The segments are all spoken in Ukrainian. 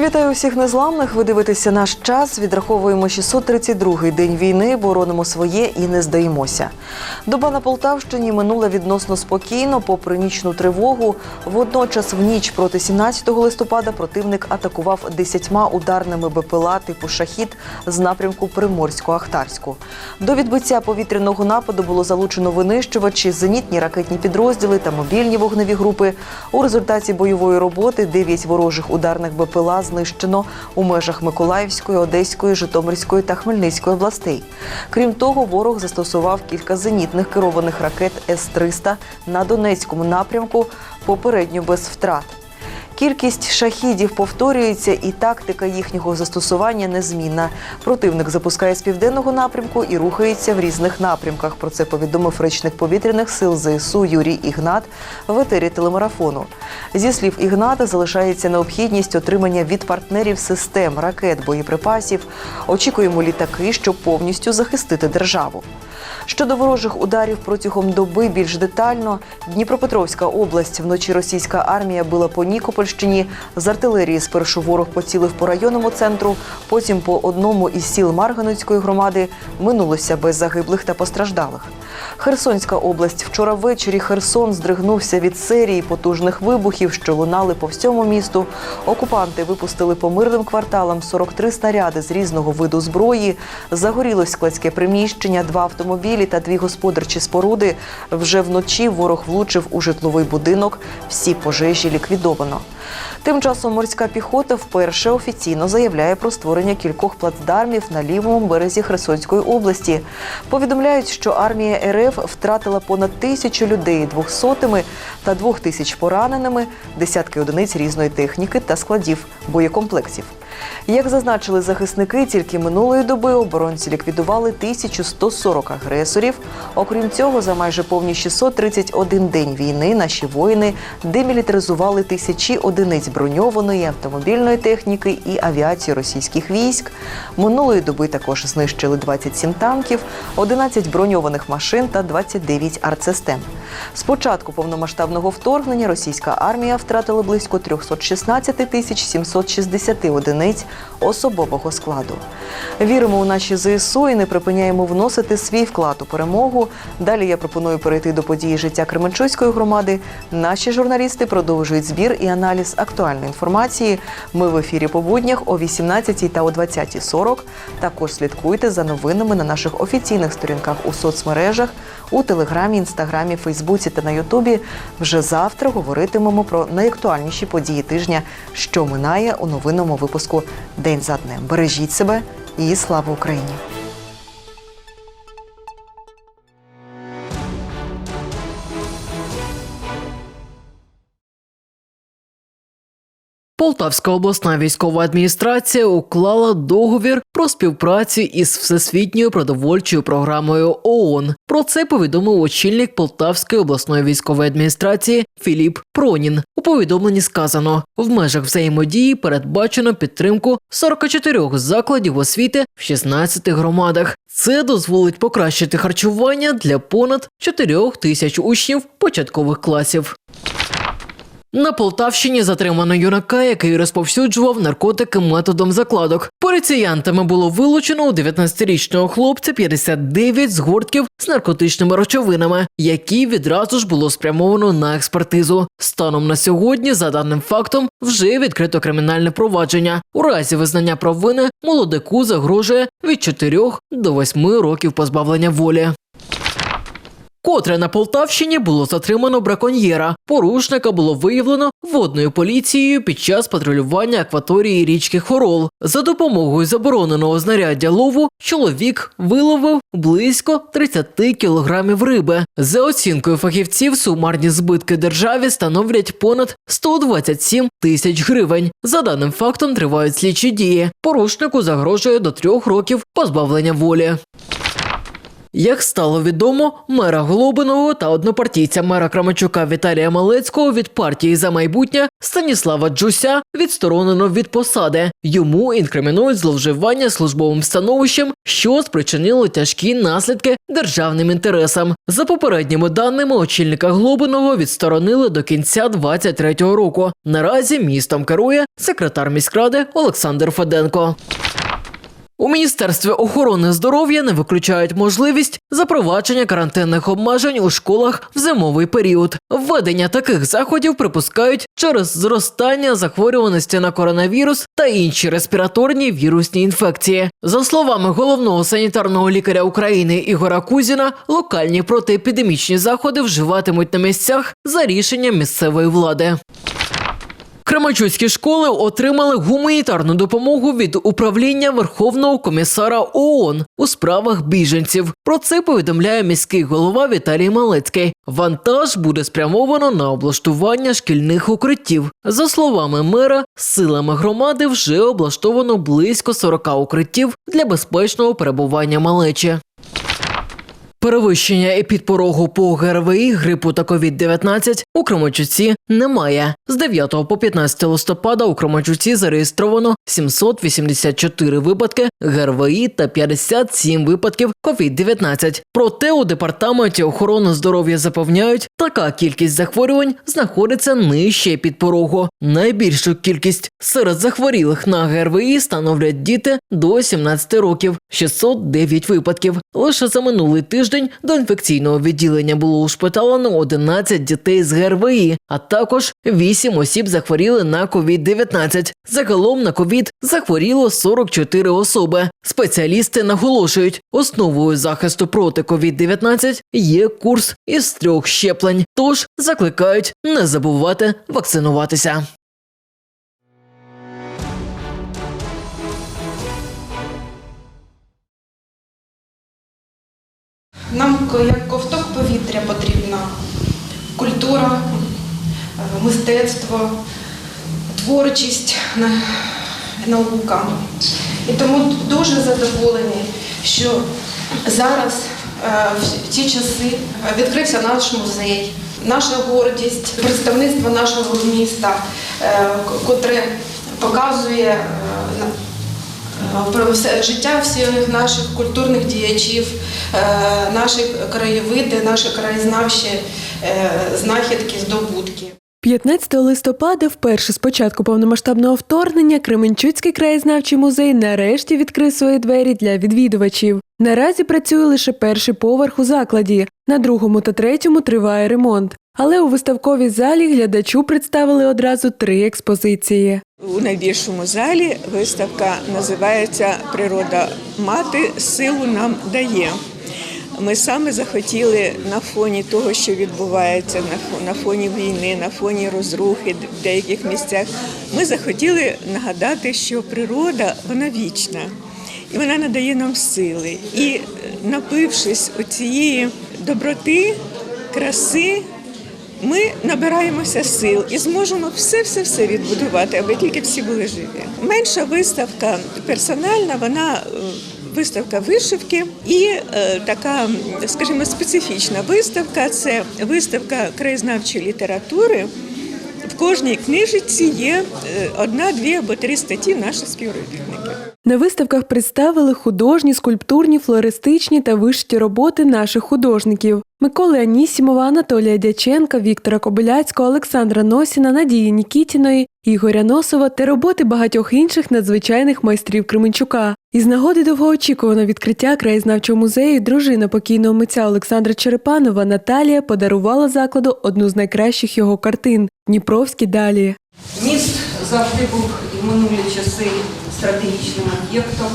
Вітаю усіх незламних. Ви дивитеся наш час. Відраховуємо 632-й день війни, боронимо своє і не здаємося. Доба на Полтавщині минула відносно спокійно, попри нічну тривогу. Водночас, в ніч проти 17 листопада противник атакував десятьма ударними БПЛА типу шахід з напрямку Приморсько-Ахтарську. До відбиття повітряного нападу було залучено винищувачі, зенітні ракетні підрозділи та мобільні вогневі групи. У результаті бойової роботи 9 ворожих ударних БПЛА знищено у межах Миколаївської, Одеської, Житомирської та Хмельницької областей. Крім того, ворог застосував кілька зенітних керованих ракет С-300 на Донецькому напрямку, попередньо без втрат. Кількість шахідів повторюється, і тактика їхнього застосування незмінна. Противник запускає з південного напрямку і рухається в різних напрямках. Про це повідомив речник повітряних сил ЗСУ Юрій Ігнат в етері телемарафону. Зі слів Ігната, залишається необхідність отримання від партнерів систем, ракет, боєприпасів. Очікуємо літаки, щоб повністю захистити державу. Щодо ворожих ударів протягом доби більш детально, Дніпропетровська область вночі російська армія била по Нікопольщині. З артилерії спершу ворог поцілив по районному центру, потім по одному із сіл Марганецької громади минулося без загиблих та постраждалих. Херсонська область вчора ввечері Херсон здригнувся від серії потужних вибухів, що лунали по всьому місту. Окупанти випустили по мирним кварталам 43 снаряди з різного виду зброї. Загорілось складське приміщення, два автомобілі та дві господарчі споруди. Вже вночі ворог влучив у житловий будинок. Всі пожежі ліквідовано. Тим часом морська піхота вперше офіційно заявляє про створення кількох плацдармів на лівому березі Херсонської області. Повідомляють, що армія РФ втратила понад тисячу людей двохсотими та двох тисяч пораненими, десятки одиниць різної техніки та складів боєкомплексів. Як зазначили захисники, тільки минулої доби оборонці ліквідували 1140 агресорів. Окрім цього, за майже повні 631 день війни наші воїни демілітаризували тисячі одиниць броньованої автомобільної техніки і авіації російських військ. Минулої доби також знищили 27 танків, 11 броньованих машин та 29 артсистем. З початку повномасштабного вторгнення російська армія втратила близько 316 тисяч 760 одиниць особового складу. Віримо у наші ЗСУ і не припиняємо вносити свій вклад у перемогу. Далі я пропоную перейти до події життя Кременчуцької громади. Наші журналісти продовжують збір і аналіз актуальної інформації. Ми в ефірі по буднях о 18 та о 20.40. Також слідкуйте за новинами на наших офіційних сторінках у соцмережах, у телеграмі, інстаграмі, Фейсбуці та на Ютубі. Вже завтра говоритимемо про найактуальніші події тижня, що минає у новинному випуску День за днем. Бережіть себе і слава Україні! Полтавська обласна військова адміністрація уклала договір про співпрацю із Всесвітньою продовольчою програмою ООН. Про це повідомив очільник Полтавської обласної військової адміністрації Філіп Пронін. У повідомленні сказано, в межах взаємодії передбачено підтримку 44 закладів освіти в 16 громадах. Це дозволить покращити харчування для понад 4 тисяч учнів початкових класів. На Полтавщині затримано юнака, який розповсюджував наркотики методом закладок. Поліціянтами було вилучено у 19-річного хлопця 59 згортків з наркотичними речовинами, які відразу ж було спрямовано на експертизу. Станом на сьогодні, за даним фактом, вже відкрито кримінальне провадження. У разі визнання провини молодику загрожує від 4 до 8 років позбавлення волі. Котре на Полтавщині було затримано браконьєра. Порушника було виявлено водною поліцією під час патрулювання акваторії річки Хорол. За допомогою забороненого знаряддя лову чоловік виловив близько 30 кілограмів риби. За оцінкою фахівців, сумарні збитки державі становлять понад 127 тисяч гривень. За даним фактом тривають слідчі дії. Порушнику загрожує до трьох років позбавлення волі. Як стало відомо, мера Глобиного та однопартійця мера Крамачука Віталія Малецького від партії за майбутнє Станіслава Джуся відсторонено від посади. Йому інкримінують зловживання службовим становищем, що спричинило тяжкі наслідки державним інтересам. За попередніми даними, очільника Глобиного відсторонили до кінця 23-го року. Наразі містом керує секретар міськради Олександр Феденко. У Міністерстві охорони здоров'я не виключають можливість запровадження карантинних обмежень у школах в зимовий період. Введення таких заходів припускають через зростання захворюваності на коронавірус та інші респіраторні вірусні інфекції. За словами головного санітарного лікаря України Ігора Кузіна, локальні протиепідемічні заходи вживатимуть на місцях за рішенням місцевої влади. Кременчуцькі школи отримали гуманітарну допомогу від управління Верховного комісара ООН у справах біженців. Про це повідомляє міський голова Віталій Малецький. Вантаж буде спрямовано на облаштування шкільних укриттів. За словами мера, силами громади вже облаштовано близько 40 укриттів для безпечного перебування малечі. Перевищення епідпорогу по ГРВІ, грипу та COVID-19 у Кременчуці немає. З 9 по 15 листопада у Кременчуці зареєстровано 784 випадки ГРВІ та 57 випадків COVID-19. Проте у департаменті охорони здоров'я запевняють, така кількість захворювань знаходиться нижче епідпорогу. Найбільшу кількість серед захворілих на ГРВІ становлять діти до 17 років 609 випадків. Лише за минулий тиждень до інфекційного відділення було ушпиталено 11 дітей з ГРВІ, а також 8 осіб захворіли на COVID-19. Загалом на COVID захворіло 44 особи. Спеціалісти наголошують, основою захисту проти COVID-19 є курс із трьох щеплень. Тож закликають не забувати вакцинуватися. Нам як ковток повітря потрібна культура, е, мистецтво, творчість, наука. І тому дуже задоволені, що зараз е, в ці часи е, відкрився наш музей, наша гордість, представництво нашого міста, котре показує про все життя всіх наших культурних діячів, наші краєвиди, наші краєзнавчі знахідки, здобутки. 15 листопада, вперше з початку повномасштабного вторгнення, Кременчуцький краєзнавчий музей нарешті відкрив свої двері для відвідувачів. Наразі працює лише перший поверх у закладі. На другому та третьому триває ремонт. Але у виставковій залі глядачу представили одразу три експозиції. У найбільшому залі виставка називається Природа мати силу нам дає. Ми саме захотіли на фоні того, що відбувається на фоні війни, на фоні розрухи в деяких місцях. Ми захотіли нагадати, що природа вона вічна і вона надає нам сили. І е, напившись оцієї доброти, краси, ми набираємося сил і зможемо все-все-все відбудувати, аби тільки всі були живі. Менша виставка персональна, вона е, виставка вишивки і е, така, скажімо, специфічна виставка це виставка краєзнавчої літератури. В кожній книжці є е, одна, дві або три статті наших співробітників. На виставках представили художні, скульптурні, флористичні та вишиті роботи наших художників: Миколи Анісімова, Анатолія Дяченка, Віктора Кобиляцького, Олександра Носіна, Надії Нікітіної, Ігоря Носова та роботи багатьох інших надзвичайних майстрів Кременчука. Із нагоди довгоочікуваного відкриття краєзнавчого музею дружина покійного митця Олександра Черепанова Наталія подарувала закладу одну з найкращих його картин Дніпровські далі. Міст завжди був і в минулі часи стратегічним об'єктом,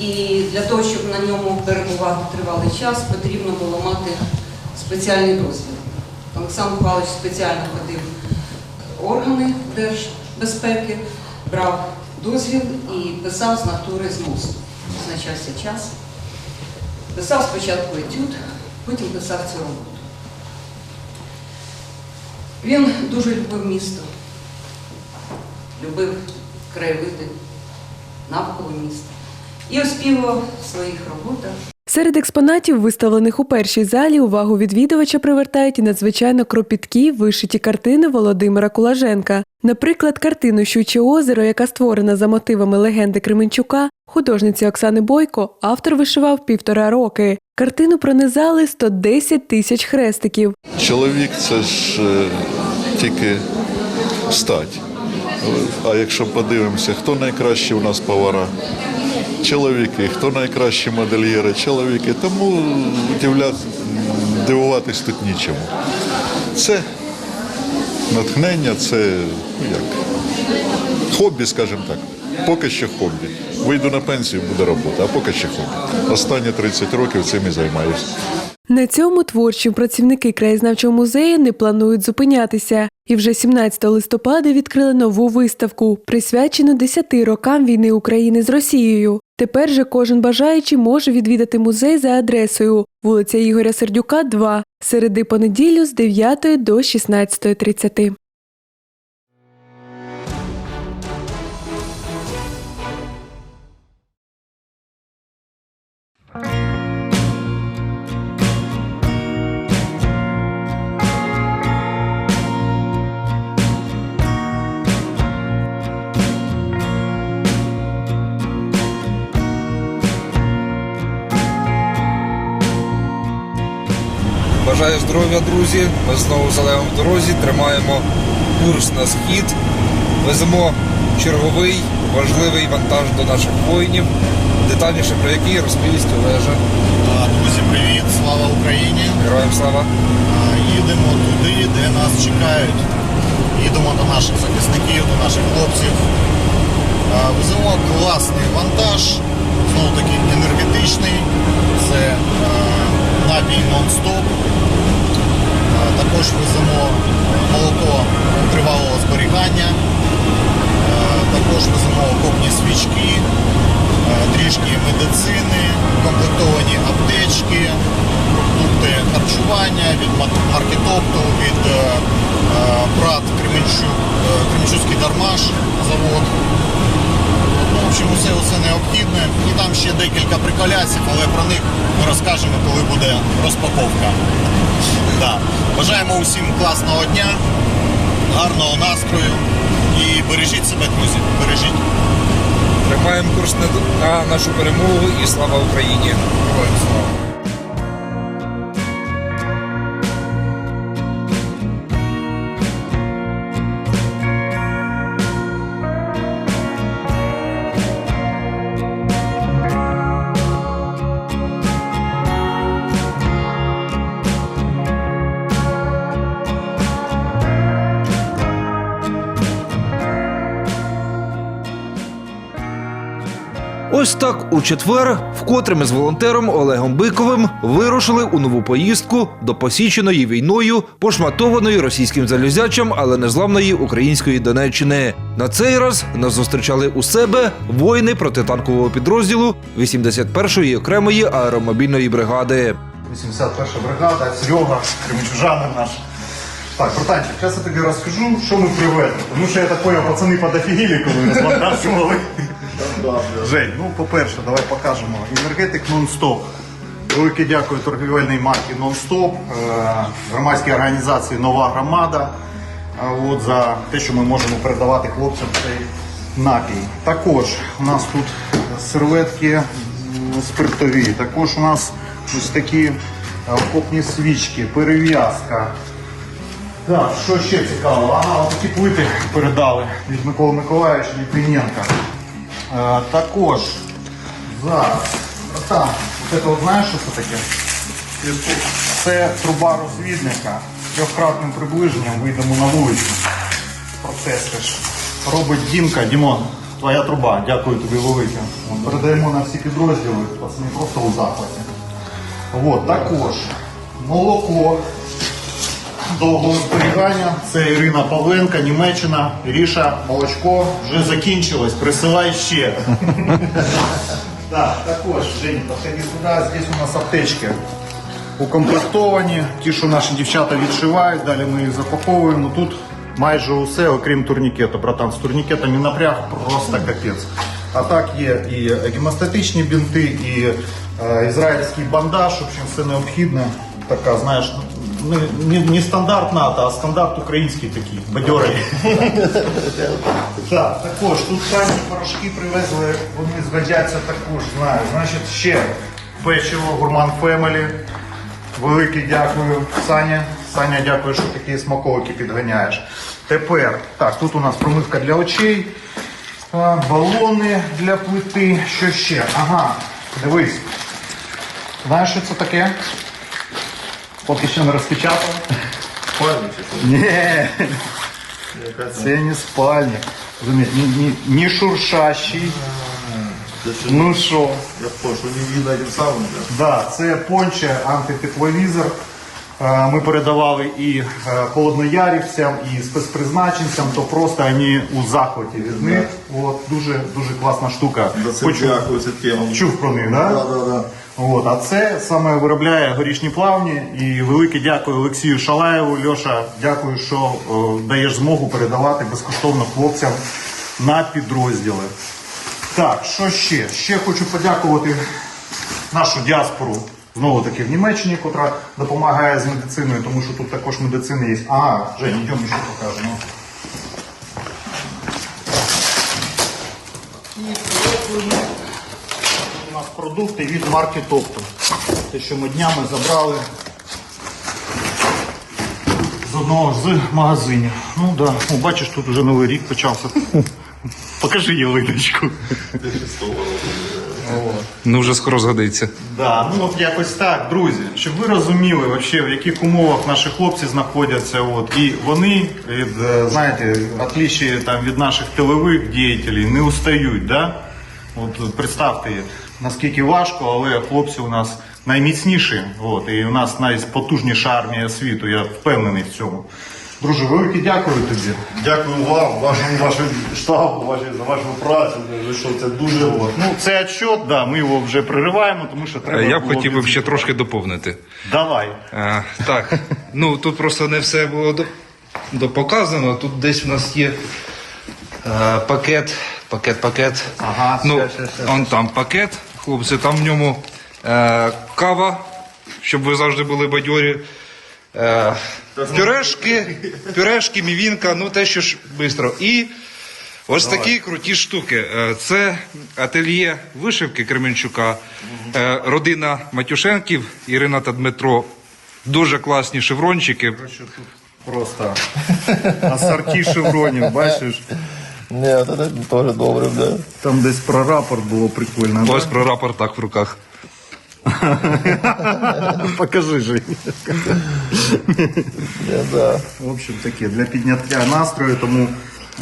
і для того, щоб на ньому перебувати тривалий час, потрібно було мати спеціальний дозвіл. Олександр Павлович спеціально ходив в органи держбезпеки, брав дозвіл і писав з натури з мосту. Визначався час. Писав спочатку етюд, потім писав цю роботу. Він дуже любив місто любив краєвиди навколо міста і оспівував в своїх роботах Серед експонатів, виставлених у першій залі, увагу відвідувача привертають і надзвичайно кропіткі вишиті картини Володимира Кулаженка. Наприклад, картину Щуче озеро, яка створена за мотивами легенди Кременчука, художниці Оксани Бойко, автор вишивав півтора роки. Картину пронизали 110 тисяч хрестиків. Чоловік це ж е, тільки стать. А якщо подивимося, хто найкращі у нас повара? Чоловіки, хто найкращі модельєри? Чоловіки. Тому дивуватись тут нічому. Це натхнення, це ну, як, хобі, скажімо так. Поки що хобі. Вийду на пенсію, буде робота, а поки що хобі. Останні 30 років цим і займаюся. На цьому творчі працівники краєзнавчого музею не планують зупинятися. І вже 17 листопада відкрили нову виставку, присвячену 10 рокам війни України з Росією. Тепер же кожен бажаючий може відвідати музей за адресою вулиця Ігоря Сердюка, 2, середи понеділю з 9 до 16.30. Бажаю здоров'я, друзі. Ми знову з в дорозі, тримаємо курс на схід, веземо черговий важливий вантаж до наших воїнів, детальніше про який розповість Олежа. Друзі, привіт! Слава Україні! Героям слава! Їдемо туди, де нас чекають. Їдемо до наших захисників, до наших хлопців. Веземо класний вантаж, знову таки енергетичний. Це напій нон-стоп. Також веземо молоко тривалого зберігання. Також веземо окопні свічки, а, трішки медицини, комплектовані аптечки, продукти харчування від маркетопту, від е, е, брат Кременчук, е, Кременчуцький дармаш завод. Ну, в общем, необхідне. І там ще декілька приколясів, але про них ми розкажемо, коли буде розпаковка. Да. Бажаємо усім класного дня, гарного настрою і бережіть себе, друзі. Бережіть. Тримаємо курс на, на нашу перемогу і слава Україні! Героям слава. Ось так у четвер, вкотре ми з волонтером Олегом Биковим вирушили у нову поїздку до посіченої війною, пошматованої російським залізячам, але незламної української Донеччини. На цей раз нас зустрічали у себе воїни протитанкового підрозділу 81-ї окремої аеромобільної бригади. 81 бригада, Серега, кременчужанин наш. Так, братанчик, сейчас я тобі розкажу, що ми привезли. Тому що я так пацани подофігіли, коли розмонтажували. Жень, ну по-перше, давай покажемо. Енергетик нон-стоп. Велике дякую торгівельній марці нон-стоп, е, громадській організації Нова громада. От, за те, що ми можемо передавати хлопцям цей напій. Також у нас тут серветки спиртові. Також у нас ось такі е, окопні свічки, перев'язка. Так, що ще цікаво? Ага, такі плити передали від Миколи Миколаївича Літвіненка. Е, також зараз. Братан, ось це от знаєш, що це таке? Це труба розвідника. Трьохкратним приближенням вийдемо на вулицю. Протестиш. Робить Дімка. Дімон, твоя труба. Дякую тобі велике. Передаємо на всі підрозділи. Пацани просто у захваті. От, також молоко довгого зберігання. Це Ірина Павленка, Німеччина. Ріша, молочко вже закінчилось. Присилай ще. Так, також, Жень, подходи сюди. Здесь у нас аптечки укомплектовані. Ті, що наші дівчата відшивають, далі ми їх запаковуємо. Тут майже усе, окрім турнікету. Братан, з турнікетами напряг просто капець. А так є і гемостатичні бінти, і е, ізраїльський бандаж, в общем, все необхідне. Така, знаєш, не, не, стандарт НАТО, а стандарт український такий, бадьорий. Так, також тут самі порошки привезли, вони згодяться також, знаю. Значить, ще печиво, гурман Фемелі. Велике дякую, Саня. Саня, дякую, що такі смаковики підганяєш. Тепер, так, тут у нас промивка для очей, балони для плити. Що ще? Ага, дивись. Знаєш, що це таке? Поки що не розпечатав. Спальник? Ні. Це не спальник. Розумієш, ні, ні, ні шуршащий. Ну що? Я понял, не видно этим самым. Да? Да, це понче антитепловізор. Е, Ми передавали і е, холодноярівцям, і спецпризначенцям, то просто вони у захваті від них. От, дуже, дуже класна штука. Да, це Почув- дякую, це тема. Чув про них, да? Да, да, да. От, а це саме виробляє горішні плавні. І велике дякую Олексію Шалаєву. Льоша, дякую, що е, даєш змогу передавати безкоштовно хлопцям на підрозділи. Так, що ще? Ще хочу подякувати нашу діаспору. Знову таки в Німеччині, котра допомагає з медициною, тому що тут також медицина є. Ага, Жень, йдемо ще покажемо. І дякуємо. У нас продукти від марки Топто. Те, що ми днями забрали з одного з магазинів. Ну так, да. О, бачиш, тут вже новий рік почався. Покажи ялиночку. Ну вже скоро згодиться. Да, ну от якось так, друзі, щоб ви розуміли, вообще, в яких умовах наші хлопці знаходяться. От, і вони, від, е, знаєте, отличие там, від наших тилових діятелів, не устають. Да? От, представте, наскільки важко, але хлопці у нас найміцніші. От, і у нас найпотужніша армія світу, я впевнений в цьому. Друже, велике дякую тобі. Дякую вам, вашому, вашому штабу, вашій, за вашу працю. Що, це дуже Ну, це отчет, да, ми його вже пририваємо, тому що треба. Я б було хотів би ще трошки доповнити. Давай. Е, так, ну тут просто не все було до, допоказано. Тут десь в нас є е, пакет, пакет, пакет. Ага, ну, все, все, все. он там пакет, хлопці, там в ньому е, кава, щоб ви завжди були бадьорі. Е, пюрешки, пюрешки, мівінка, ну те, що ж швидко. І ось такі круті штуки. Е, Це ательє вишивки Кременчука, е, родина Матюшенків, Ірина та Дмитро. Дуже класні шеврончики. Просто асорті шевронів, бачиш? Ні, це теж добре, да. Там десь про рапорт було прикольно. Ось про рапорт так в руках. Покажи же. Да. В общем, таке для підняття настрою. Тому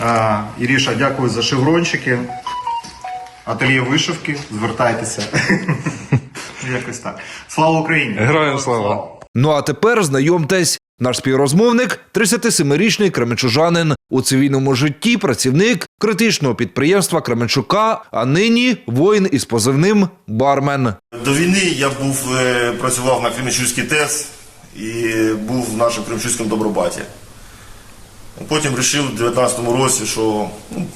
а, Іріша, дякую за шеврончики. Ательє вишивки, звертайтеся. Якось так. Слава Україні! Героям слава! Ну а тепер знайомтесь. Наш співрозмовник 37-річний кременчужанин у цивільному житті, працівник критичного підприємства Кременчука, а нині воїн із позивним Бармен. До війни я був, е, працював на Кременчуцькій ТЕС і був в нашому Кременчуцькому Добробаті. Потім вирішив у 19-му році, що ну,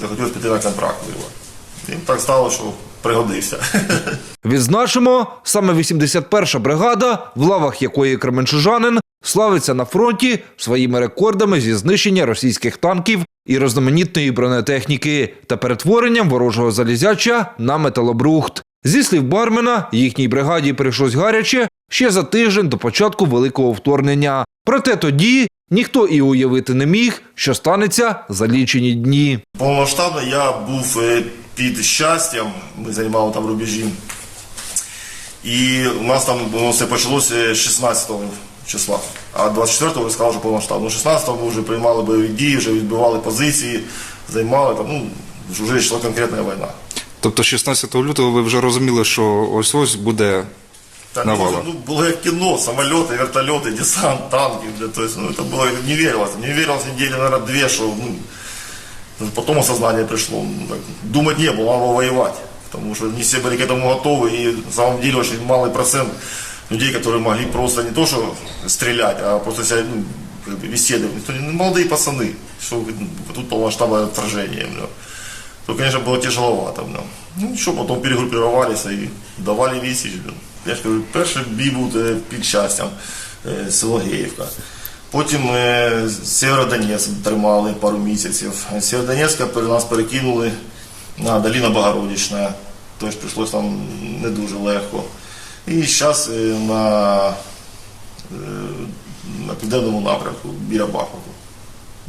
захотілося піти на контракт. І так стало, що пригодився. Відзначимо, саме 81-ша бригада, в лавах якої кременчужанин славиться на фронті своїми рекордами зі знищення російських танків і різноманітної бронетехніки та перетворенням ворожого залізяча на металобрухт. Зі слів бармена, їхній бригаді прийшлось гаряче ще за тиждень до початку великого вторгнення. Проте тоді ніхто і уявити не міг, що станеться за лічені дні. Повномасштабно я був е, під щастям, ми займали там рубежі. І у нас там воно все почалося 16 числа. А 24-го ви сказали, що повномасштабно. 16-го ми вже приймали бойові дії, вже відбивали позиції, займали там, ну, вже йшла конкретна війна. Тобто 16 лютого ви вже розуміли, що ось ось буде Та, навала. ну, було як кіно, самоліти, вертольоти, десант, танки. Да, то есть, ну, это было не верилось. Не верилось недели, наверное, две, что ну, потом осознание пришло. Ну, так, думать не было, надо было воевать. Потому что не все были к этому готовы, и на самом деле очень малый процент людей, которые могли просто не то что стрелять, а просто себя ну, как бы беседовать. Никто не- ну, молодые пацаны, что ну, тут полномасштабное отражение. бля. то, конечно, было тяжеловато. Блин. Ну нічого, потім перегруппировались і давали вісіч. Блин. Я ж кажу, перший бій був е, під щастям, е, село Геївка. Потім е, Сєвєродонецьк тримали пару місяців. З Сєвєродонецька пере- нас перекинули на Доліна Богородична. Тож прийшлося там не дуже легко. І зараз на, е, на південному напрямку біля Бахмуту.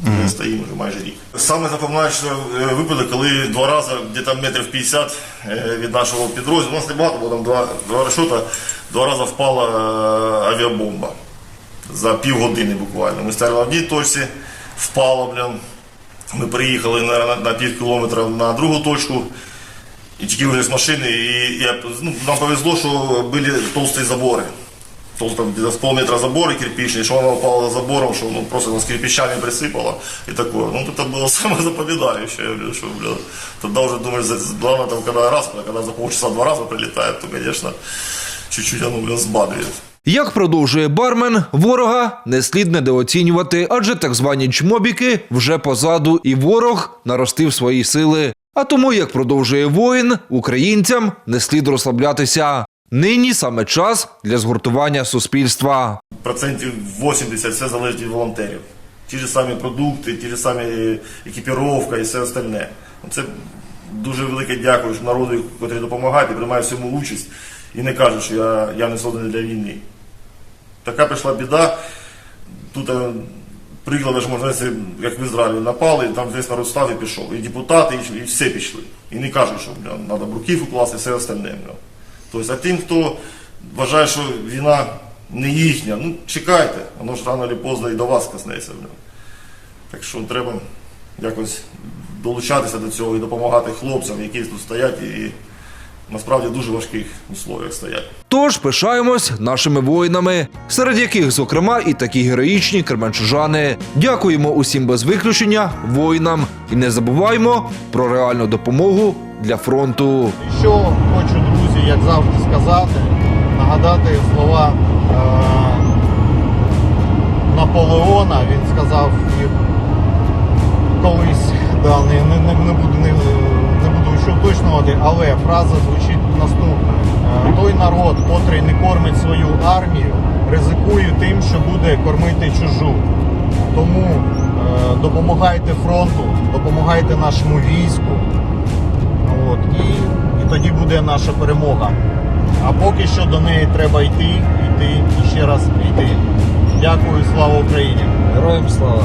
Ми стоїмо вже майже рік. Саме запоминаючий е, випадок, коли два рази, десь метрів 50 е, від нашого підрозділу, у нас не багато, бо там два, два решота, два рази впала е, авіабомба. За півгодини буквально. Ми стояли на одній точці, впало, блін. Ми приїхали на, на, на пів кілометра на другу точку І тільки вже з машини, і я, ну, нам повезло, що були толсті забори. Толст, там где-то с полметра заборы кирпичные, что она упала за забором, что ну, просто нас кирпичами присыпало и такое. Ну, это было самое запоминающее, блин, что, блин, тогда уже думаешь, за- главное, там, когда раз, а когда за полчаса два раза прилетает, то, конечно, чуть-чуть оно, блин, сбадривает. Як продовжує бармен, ворога не слід недооцінювати, адже так звані чмобіки вже позаду, і ворог наростив свої сили. А тому, як продовжує воїн, українцям не слід розслаблятися. Нині саме час для згуртування суспільства. Процентів 80 все залежить від волонтерів. Ті ж самі продукти, ті ж самі екіпіровка і все остальне. Це дуже велике дякую народу, який допомагає і приймає всьому участь і не каже, що я, я не созданий для війни. Така прийшла біда. Тут приклад, що можна, як в Ізраїлі напали, там весь народ став і пішов. І депутати, і, і всі пішли. І не кажуть, що треба бруківку класти і все остальне. Бля. Тобто, а тим, хто вважає, що війна не їхня, ну чекайте, воно ж рано чи поздно і до вас коснеться. Бля. Так що треба якось долучатися до цього і допомагати хлопцям, які тут стоять і насправді дуже важких условиях стоять. Тож пишаємось нашими воїнами, серед яких, зокрема, і такі героїчні керманчужани. Дякуємо усім без виключення воїнам і не забуваймо про реальну допомогу для фронту. І що хочу, друзі, як завжди сказати, нагадати слова е, Наполеона. Він сказав їх колись, да, не, не, не, не буду не, буду уточнювати, але фраза звучить наступно. Е, Той народ, котрий не кормить свою армію, ризикує тим, що буде кормити чужу. Тому е, допомагайте фронту, допомагайте нашому війську. От, і, і тоді буде наша перемога. А поки що до неї треба йти, йти і ще раз йти. Дякую, слава Україні! Героям слава!